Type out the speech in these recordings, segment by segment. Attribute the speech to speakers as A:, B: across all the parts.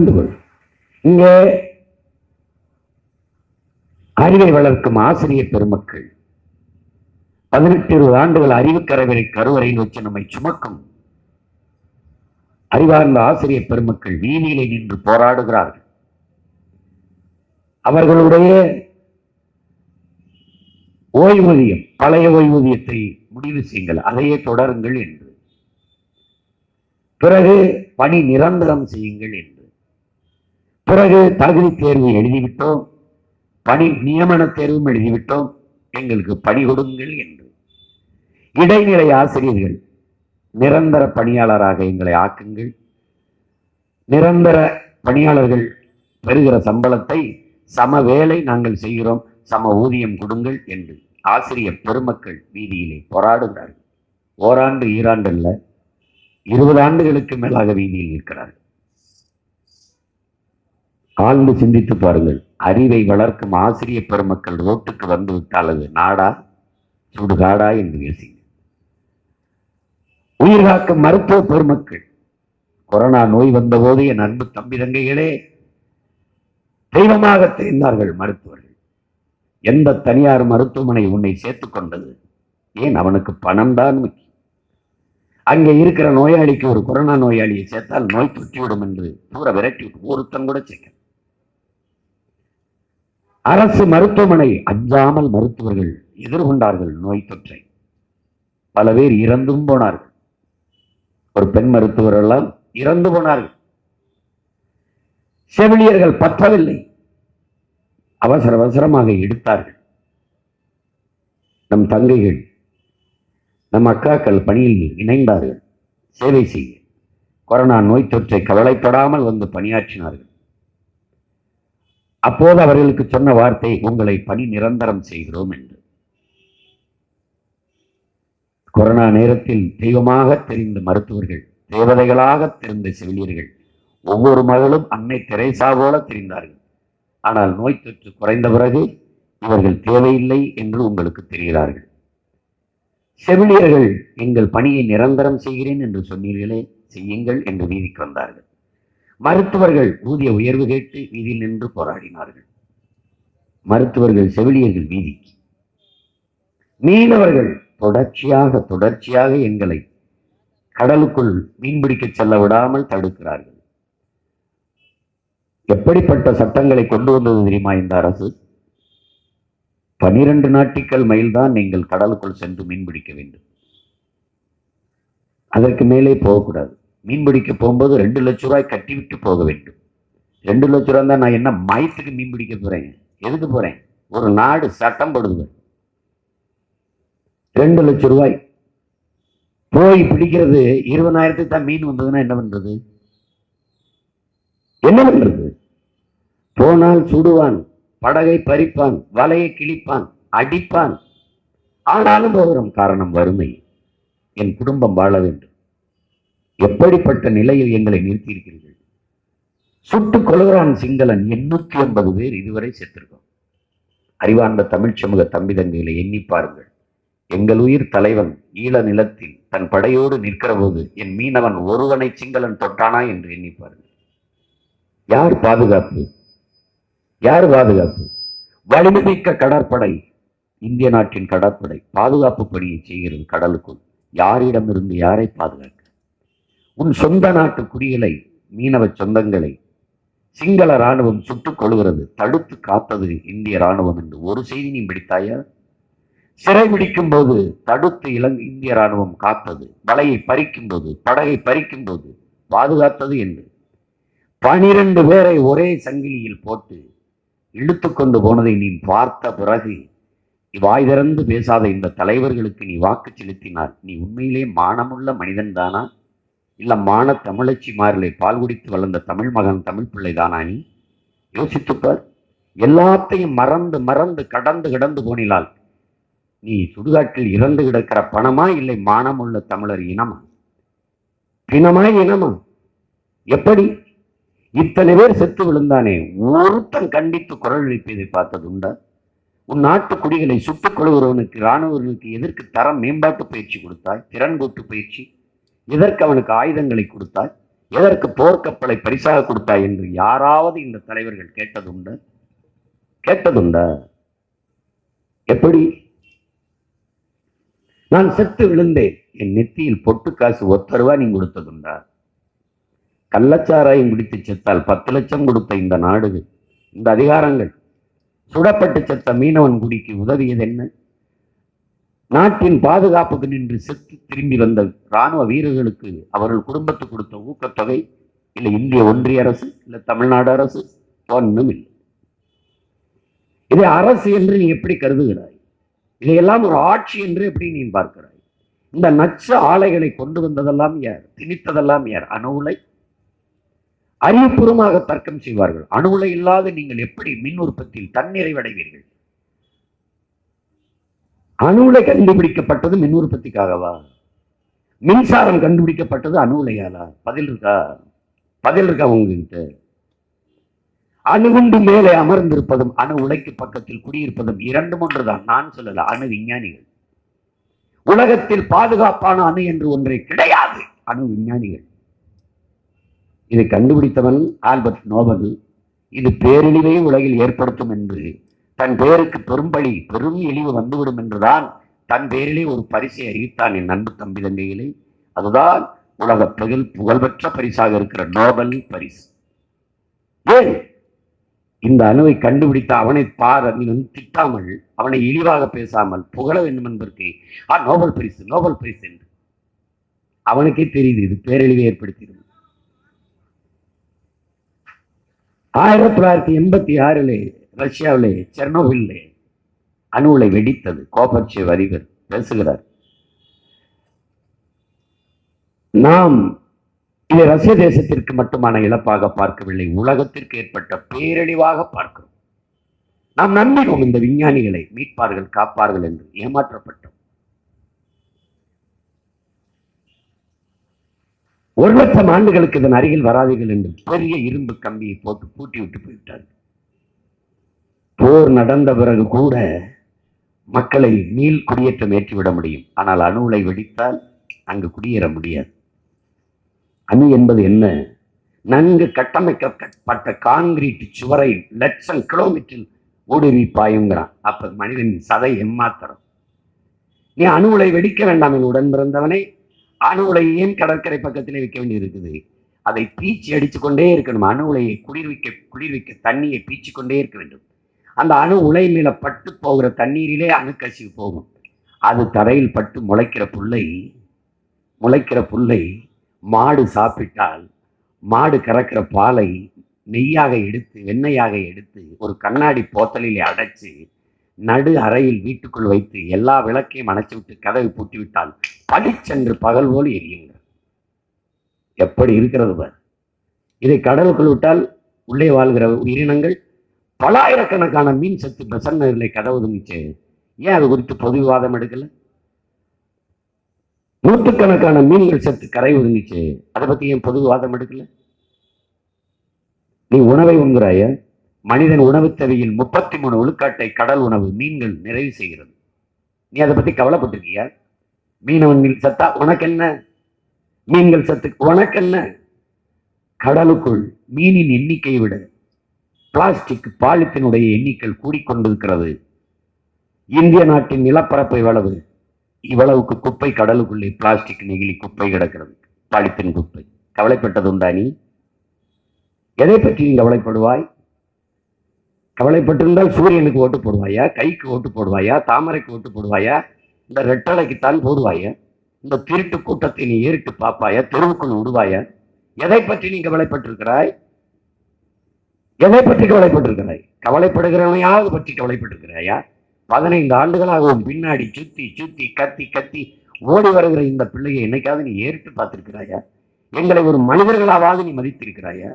A: புரிந்து கொள். இங்கே அறிவை வளர்க்கும் ஆசிரியர் பெருமக்கள் பதினெட்டு இருபது ஆண்டுகள் அறிவுக்கரவரை கருவறையில் வச்சு நம்மை சுமக்கும் அறிவார்ந்த ஆசிரியர் பெருமக்கள் வீதியிலே நின்று போராடுகிறார்கள். அவர்களுடைய ஓய்வூதியம் பழைய ஓய்வூதியத்தை முடிவு செய்யுங்கள் அதையே தொடருங்கள் என்று. பிறகு பணி நிரந்தரம் செய்யுங்கள் என்று. பிறகு தகுதி தேர்வு எழுதிவிட்டோம் பணி நியமன தேர்வும் எழுதிவிட்டோம் எங்களுக்கு பணி கொடுங்கள் என்று. இடைநிலை ஆசிரியர்கள் நிரந்தர பணியாளராக எங்களை ஆக்குங்கள். நிரந்தர பணியாளர்கள் பெறுகிற சம்பளத்தை சம வேலை நாங்கள் செய்கிறோம் சம ஊதியம் கொடுங்கள் என்று ஆசிரியர் பெருமக்கள் வீதியிலே போராடுகிறார்கள். ஓராண்டு ஈராண்டு இல்லை இருபது ஆண்டுகளுக்கு மேலாக வீதியில் இருக்கிறார்கள். ஆழ்ந்து சிந்தித்து பாருங்கள். அறிவை வளர்க்கும் ஆசிரியர் பெருமக்கள் ரோட்டுக்கு வந்து விட்டால் அது நாடா சுடுகாடா என்று யோசிங்க உயிர் காக்கும் மருத்துவ பெருமக்கள் கொரோனா நோய் வந்தபோது என் அன்பு தம்பி தங்கைகளே தெய்வமாக தெரிந்தார்கள் மருத்துவர்கள். எந்த தனியார் மருத்துவமனை உன்னை சேர்த்துக் கொண்டது? ஏன் அவனுக்கு பணம் தான் முக்கியம்? அங்கே இருக்கிற நோயாளிக்கு ஒரு கொரோனா நோயாளியை சேர்த்தால் நோய் தொற்றிவிடும் என்று தூர விரட்டி ஒருத்தன் கூட சேர்க்க அரசு மருத்துவமனை அஞ்சாமல் மருத்துவர்கள் எதிர்கொண்டார்கள் நோய் தொற்றை. பல பேர் இறந்தும் போனார்கள். ஒரு பெண் மருத்துவர் எல்லாம் இறந்து போனார்கள். செவிலியர்கள் பற்றவில்லை. அவசர அவசரமாக எடுத்தார்கள். நம் தங்கைகள் நம் அக்காக்கள் பணியில் இணைந்தார்கள். சேவை செய்ய கொரோனா நோய் தொற்றை கவலைப்படாமல் வந்து பணியாற்றினார்கள். அப்போது அவர்களுக்கு சொன்ன வார்த்தை உங்களை பணி நிரந்தரம் செய்கிறோம் என்று. கொரோனா நேரத்தில் தெய்வமாக தெரிந்த மருத்துவர்கள் தேவதைகளாக தெரிந்த செவிலியர்கள் ஒவ்வொரு மகளும் அன்னை தெரேசா போல தெரிந்தார்கள். ஆனால் நோய் தொற்று குறைந்த பிறகு இவர்கள் தேவையில்லை என்று உங்களுக்கு தெரிகிறார்கள். செவிலியர்கள் எங்கள் பணியை நிரந்தரம் செய்கிறேன் என்று சொன்னீர்களே செய்யுங்கள் என்று வீதிக்கு வந்தார்கள். மருத்துவர்கள் ஊதிய உயர்வு கேட்டு வீதியில் நின்று போராடினார்கள். மருத்துவர்கள் செவிலியர்கள் வீதிக்கு மீனவர்கள் தொடர்ச்சியாக தொடர்ச்சியாக எங்களை கடலுக்குள் மீன்பிடிக்க செல்ல விடாமல் தடுக்கிறார்கள். எப்படிப்பட்ட சட்டங்களை கொண்டு வந்தது தெரியுமா இந்த அரசு? பனிரெண்டு நாட்டிக்கல் மைல் தான் நீங்கள் கடலுக்குள் சென்று மீன்பிடிக்க வேண்டும். அதற்கு மேலே போகக்கூடாது. மீன்பிடிக்க போகும்போது ரெண்டு லட்ச ரூபாய் கட்டிவிட்டு போக வேண்டும். ரெண்டு லட்ச ரூபாய் தான் நான் என்ன மயத்துக்கு மீன் பிடிக்க போறேன்? எதுக்கு போறேன்? ஒரு நாடு சட்டம் போடுது ரெண்டு லட்ச ரூபாய். போய் பிடிக்கிறது இருபதாயிரத்துக்கு தான் மீன் வந்ததுன்னா என்ன பண்றது? என்ன பண்ணுறது போனால் சுடுவான் படகை பறிப்பான் வலையை கிழிப்பான் அடிப்பான். ஆனாலும் போகிறோம் காரணம் வறுமை. என் குடும்பம் வாழ வேண்டும். எப்படிப்பட்ட நிலையில் எங்களை நிறுத்தியிருக்கிறீர்கள்? சுட்டுக் கொள்கிறான் சிங்களன் எண்ணூத்தி ஐம்பது பேர் இதுவரை செத்திருக்கோம். அறிவார்ந்த தமிழ் சமூக தம்பி எண்ணி பாருங்கள். எங்கள் உயிர் தலைவன் ஈழ நிலத்தில் தன் படையோடு நிற்கிற போது என் மீனவன் ஒருவனை சிங்களன் தொட்டானா என்று எண்ணி பாருங்கள். யார் பாதுகாப்பு? யார் பாதுகாப்பு? வலிமைமிக்க கடற்படை இந்திய நாட்டின் கடற்படை பாதுகாப்பு பணியை செய்கிறது கடலுக்குள். யாரிடமிருந்து யாரை பாதுகாக்க உன் சொந்த நாட்டு குடிகளை மீனவ சொந்தங்களை சிங்கள ராணுவம் சுட்டுக் கொள்கிறது தடுத்து காத்தது இந்திய ராணுவம் என்று. ஒரு செய்தி நீ பிடித்தாயா? சிறை பிடிக்கும் போது தடுத்து இலங்கை இந்திய ராணுவம் காத்தது. வலையை பறிக்கும் போது படகை பறிக்கும் போது பாதுகாத்தது என்று. பனிரெண்டு பேரை ஒரே சங்கிலியில் போட்டு இழுத்து கொண்டு போனதை நீ பார்த்த பிறகு வாய் திறந்து பேசாத இந்த தலைவர்களுக்கு நீ வாக்கு செலுத்தினார் நீ உண்மையிலே மானமுள்ள மனிதன் இல்லம்மான மான தமிழச்சி மாறிலை பால் குடித்து வளர்ந்த தமிழ் மகன் தமிழ் பிள்ளை தானா நீ? யோசித்துப்பார். எல்லாத்தையும் மறந்து மறந்து கடந்து கிடந்து போனிலால். நீ சுடுகாட்டில் இறந்து கிடக்கிற பணமா இல்லை மானமுள்ள தமிழர் இனமா? பிணமா இனமா? எப்படி? இத்தனை பேர் செத்து விழுந்தானே. ஒருத்தன் கண்டித்து குரல் எழுப்பியதை பார்த்தது உண்டா உன் நாட்டு குடிகளை சுட்டுக் கொள்கிறவனுக்கு இராணுவர்களுக்கு எதற்கு தரம் மேம்பாட்டு பயிற்சி கொடுத்தாய்? திறன் கூட்டு பயிற்சி? எதற்கு அவனுக்கு ஆயுதங்களை கொடுத்தாய்? எதற்கு போர்க்கப்பலை பரிசாக கொடுத்தாய் என்று யாராவது இந்த தலைவர்கள் கேட்டதுண்டு? கேட்டதுண்டா? எப்படி? நான் செத்து விழுந்தேன். என் நெத்தியில் பொட்டு காசு ஒத்த ரூபாய் நீ கொடுத்ததுண்டா? கள்ளச்சாராயம் குடித்து செத்தால் பத்து லட்சம் கொடுத்த இந்த நாடு இந்த அதிகாரங்கள் சுடப்பட்டு செத்த மீனவன் குடிக்கு உதவியது என்ன நாட்டின் பாதுகாப்புக்கு நின்று செத்து திரும்பி வந்த ராணுவ வீரர்களுக்கு அவர்கள் குடும்பத்துக்கு கொடுத்த ஊக்கத்தொகை இல்லை இந்திய ஒன்றிய அரசு இல்லை தமிழ்நாடு அரசு ஒன்றும் இல்லை இதை அரசு என்று நீ எப்படி கருதுகிறாய்? இதையெல்லாம் ஒரு ஆட்சி என்று எப்படி நீ பார்க்கிறாய்? இந்த நச்சு ஆலைகளை கொண்டு வந்ததெல்லாம் யார்? திணித்ததெல்லாம் யார்? அணு உலை அறிவுபூர்வமாக தர்க்கம் செய்வார்கள். அணு உலை இல்லாத நீங்கள் எப்படி மின் உற்பத்தியில் தன்னிறைவடைவீர்கள்? அணு உலை கண்டுபிடிக்கப்பட்டது மின் உற்பத்திக்காகவா? மின்சாரம் கண்டுபிடிக்கப்பட்டது அணு உலையாலா பதில் இருக்கா? பதில் இருக்கா உங்ககிட்ட? அணுகுண்டு மேலே அமர்ந்திருப்பதும் அணு உலைக்கு பக்கத்தில் குடியிருப்பதும் இரண்டும் ஒன்றுதான். நான் சொல்லல அணு விஞ்ஞானிகள். உலகத்தில் பாதுகாப்பான அணு என்று ஒன்றே கிடையாது அணு விஞ்ஞானிகள். இதை கண்டுபிடித்தவன் ஆல்பர்ட் நோபல். இது பேரழிவை உலகில் ஏற்படுத்தும் என்று தன் பேருக்கு பெரும்பழி பெரும் இழிவு வந்துவிடும் என்றுதான் தன் பேரிலே ஒரு பரிசை அறிவித்தான் என் அன்பு தம்பி தங்கையிலே அதுதான் உலக புகழ் புகழ்பெற்ற பரிசாக இருக்கிற நோபல் பரிசு. ஏன்? இந்த அணுவை கண்டுபிடித்த அவனை பார் நீ வந்து திட்டாமல் அவனை இழிவாக பேசாமல் புகழ வேண்டும் என்பதற்கு ஆ நோபல் பரிசு நோபல் பரிசு என்று. அவனுக்கே தெரியுது இது பேரழிவை ஏற்படுத்தியது. ஆயிரத்தி தொள்ளாயிரத்தி எண்பத்தி ஆறிலே ரஷ்யாவிலே செர்னோவில்லே அணு வெடித்தது. கோபர்ச்சேவ் வரிவர் பேசுகிறார். நாம் இதை ரஷ்ய தேசத்திற்கு மட்டுமான இழப்பாக பார்க்கவில்லை. உலகத்திற்கு ஏற்பட்ட பேரழிவாக பார்க்கிறோம். நாம் நம்பினோம் இந்த விஞ்ஞானிகளை மீட்பார்கள் காப்பார்கள் என்று ஏமாற்றப்பட்டோம். ஒரு லட்சம் ஆண்டுகளுக்கு இதன் அருகில் வராதீர்கள் என்று பெரிய இரும்பு கம்பியை போட்டு பூட்டி விட்டு போய்விட்டார் போர் நடந்த பிறகு கூட மக்களை மீள் குடியேற்றம் ஏற்றிவிட முடியும். ஆனால் அணு உலை வெடித்தால் அங்கு குடியேற முடியாது. அணு என்பது என்ன? நன்கு கட்டமைக்கப்பட்ட கான்கிரீட் சுவரை லட்சம் கிலோமீட்டரில் ஊடுருவி பாயுங்கிறான். அப்ப மனிதனின் சதை எம்மாத்திரம்? நீ அணு உலை வெடிக்க வேண்டாம் என் உடன் பிறந்தவனை அணு உலை ஏன் கடற்கரை பக்கத்திலே வைக்க வேண்டி இருக்குது அதை பீச்சி அடிச்சு கொண்டே இருக்கணும். அணு உலையை குளிர்விக்க குளிர்விக்க தண்ணியை பீச்சிக்கொண்டே இருக்க வேண்டும். அந்த அணு உலை மேல பட்டு போகிற தண்ணீரிலே அணு கசிவு போகும். அது தரையில் பட்டு முளைக்கிற புல்லை முளைக்கிற புல்லை மாடு சாப்பிட்டால் மாடு கறக்கிற பாலை நெய்யாக எடுத்து வெண்ணெயாக எடுத்து ஒரு கண்ணாடி போத்தலில் அடைச்சு நடு அறையில் வீட்டுக்குள் வைத்து எல்லா விளக்கையும் அணைச்சு விட்டு கதவை பூட்டி விட்டால் படிச்சென்று பகல் போல் எரியுங்க எப்படி இருக்கிறது பார்? இதை கடலுக்குள் விட்டால் உள்ளே வாழ்கிற உயிரினங்கள் பலாயிரக்கணக்கான மீன் சத்து பிரசன்ன கதவு துணிச்சு ஏன் அது குறித்து பொது விவாதம் எடுக்கல? நூற்றுக்கணக்கான மீன்கள் சத்து கரை ஒதுங்கிச்சு அதை பத்தி ஏன் பொது விவாதம் எடுக்கல? நீ உணவை உண்கிறாய? மனிதன் உணவு தேவையில் முப்பத்தி மூணு விழுக்காட்டை கடல் உணவு மீன்கள் நிறைவு செய்கிறது. நீ அதை பத்தி கவலைப்பட்டிருக்கியா? மீனவன் மீன் சத்தா உனக்கு என்ன மீன்கள் சத்து உனக்கு என்ன கடலுக்குள் மீனின் எண்ணிக்கையை விட பிளாஸ்டிக் பாலித்தினுடைய எண்ணிக்கை கூடிக்கொண்டிருக்கிறது. இந்திய நாட்டின் நிலப்பரப்பு இவ்வளவு இவ்வளவுக்கு குப்பை கடலுக்குள்ளே பிளாஸ்டிக் நெகிழி குப்பை கிடக்கிறது. பாலித்தின் குப்பை. கவலைப்பட்டது உண்டா நீ? எதை பற்றி நீ கவலைப்படுவாய்? கவலைப்பட்டிருந்தால் சூரியனுக்கு ஓட்டு போடுவாயா? கைக்கு ஓட்டு போடுவாயா? தாமரைக்கு ஓட்டு போடுவாயா? இந்த ரெட்டலைக்குத்தான் போடுவாயா? இந்த திருட்டு கூட்டத்தை நீ ஏறிட்டு பார்ப்பாயா தெருவுக்குள் விடுவாயா? எதை பற்றி நீ கவலைப்பட்டிருக்கிறாய்? எதை பற்றி கவலைப்பட்டிருக்கிறாய் கவலைப்படுகிறவனையாவது பற்றி கவலைப்பட்டிருக்கிறாயா? பதினைந்து ஆண்டுகளாகவும் பின்னாடி சுத்தி சுத்தி கத்தி கத்தி ஓடி வருகிற இந்த பிள்ளையை என்னைக்காவது நீ ஏறிட்டு பார்த்திருக்கிறாயா? எங்களை ஒரு மனிதர்களாவது நீ மதித்திருக்கிறாயா?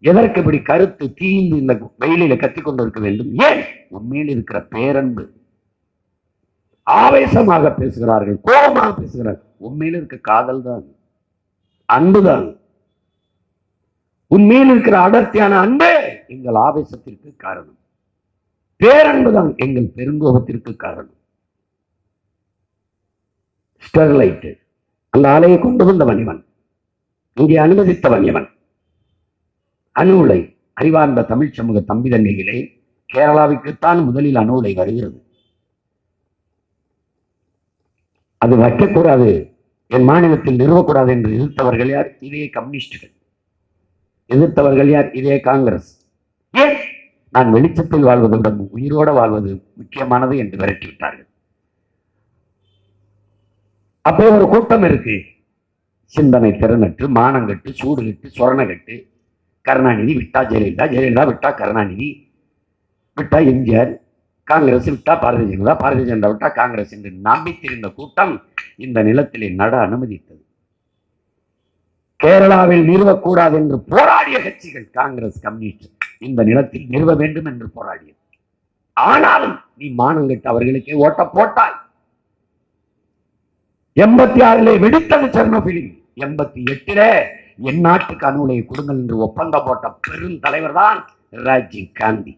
A: எதற்கு இப்படி கருத்து தீந்து இந்த வெயிலில கத்தி கொண்டு இருக்க வேண்டும்? ஏன்? உண்மையில் இருக்கிற பேரன்பு. ஆவேசமாக பேசுகிறார்கள் கோபமாக பேசுகிறார்கள். உண்மையில் இருக்க காதல் தான் அன்புதான் உண்மையில் இருக்கிற அடர்த்தியான அன்பே எங்கள் ஆவேசத்திற்கு காரணம். பேரன்புதான் எங்கள் பெருங்கோபத்திற்கு காரணம். ஸ்டெர்லைட் அந்த ஆலையை கொண்டு வந்தவன் இவன். இங்கே அனுமதித்தவன் எவன் அணு உலை அறிவார்ந்த தமிழ் சமூக தம்பி தங்கைகளே கேரளாவிற்குத்தான் முதலில் அணு உலை வருகிறது. அது வைக்கக்கூடாது. என் மாநிலத்தில் நிறுவக்கூடாது என்று எதிர்த்தவர்கள் யார்? இதே கம்யூனிஸ்டுகள். எதிர்த்தவர்கள் யார்? இதே காங்கிரஸ். ஏன்? நான் வெளிச்சத்தில் வாழ்வதை விட உயிரோட வாழ்வது முக்கியமானது என்று விரட்டி விட்டார்கள். அப்போ ஒரு கூட்டம் இருக்கு. சிந்தனை திறனற்று மானங்கட்டு சூடுகட்டு சொரணகட்டு. கருணாநிதி விட்டா ஜெயலலிதா ஜெயலலிதா விட்டா கருணாநிதி விட்டா எம்ஜிஆர் காங்கிரஸ் விட்டா பாரதிய ஜனதா பாரதிய ஜனதா விட்டா காங்கிரஸ் என்று நம்பித்திருந்த கூட்டம் இந்த நிலத்திலே நட அனுமதித்தது. கேரளாவில் நிறுவக்கூடாது என்று போராடிய கட்சிகள் காங்கிரஸ் கம்யூனிஸ்ட். இந்த நிலத்தில் நிறுவ வேண்டும் என்று போராடியது. ஆனாலும் நீ மானங்கட்டு அவர்களுக்கே ஓட்ட போட்டாய். எண்பத்தி ஆறிலே வெடித்தது செர்னோபிலி எண்பத்தி எட்டிலே என் நாட்டுக்கு அணுகுலையை கொடுங்கள் என்று ஒப்பந்தம் போட்ட பெரும் தலைவர் தான் ராஜீவ் காந்தி.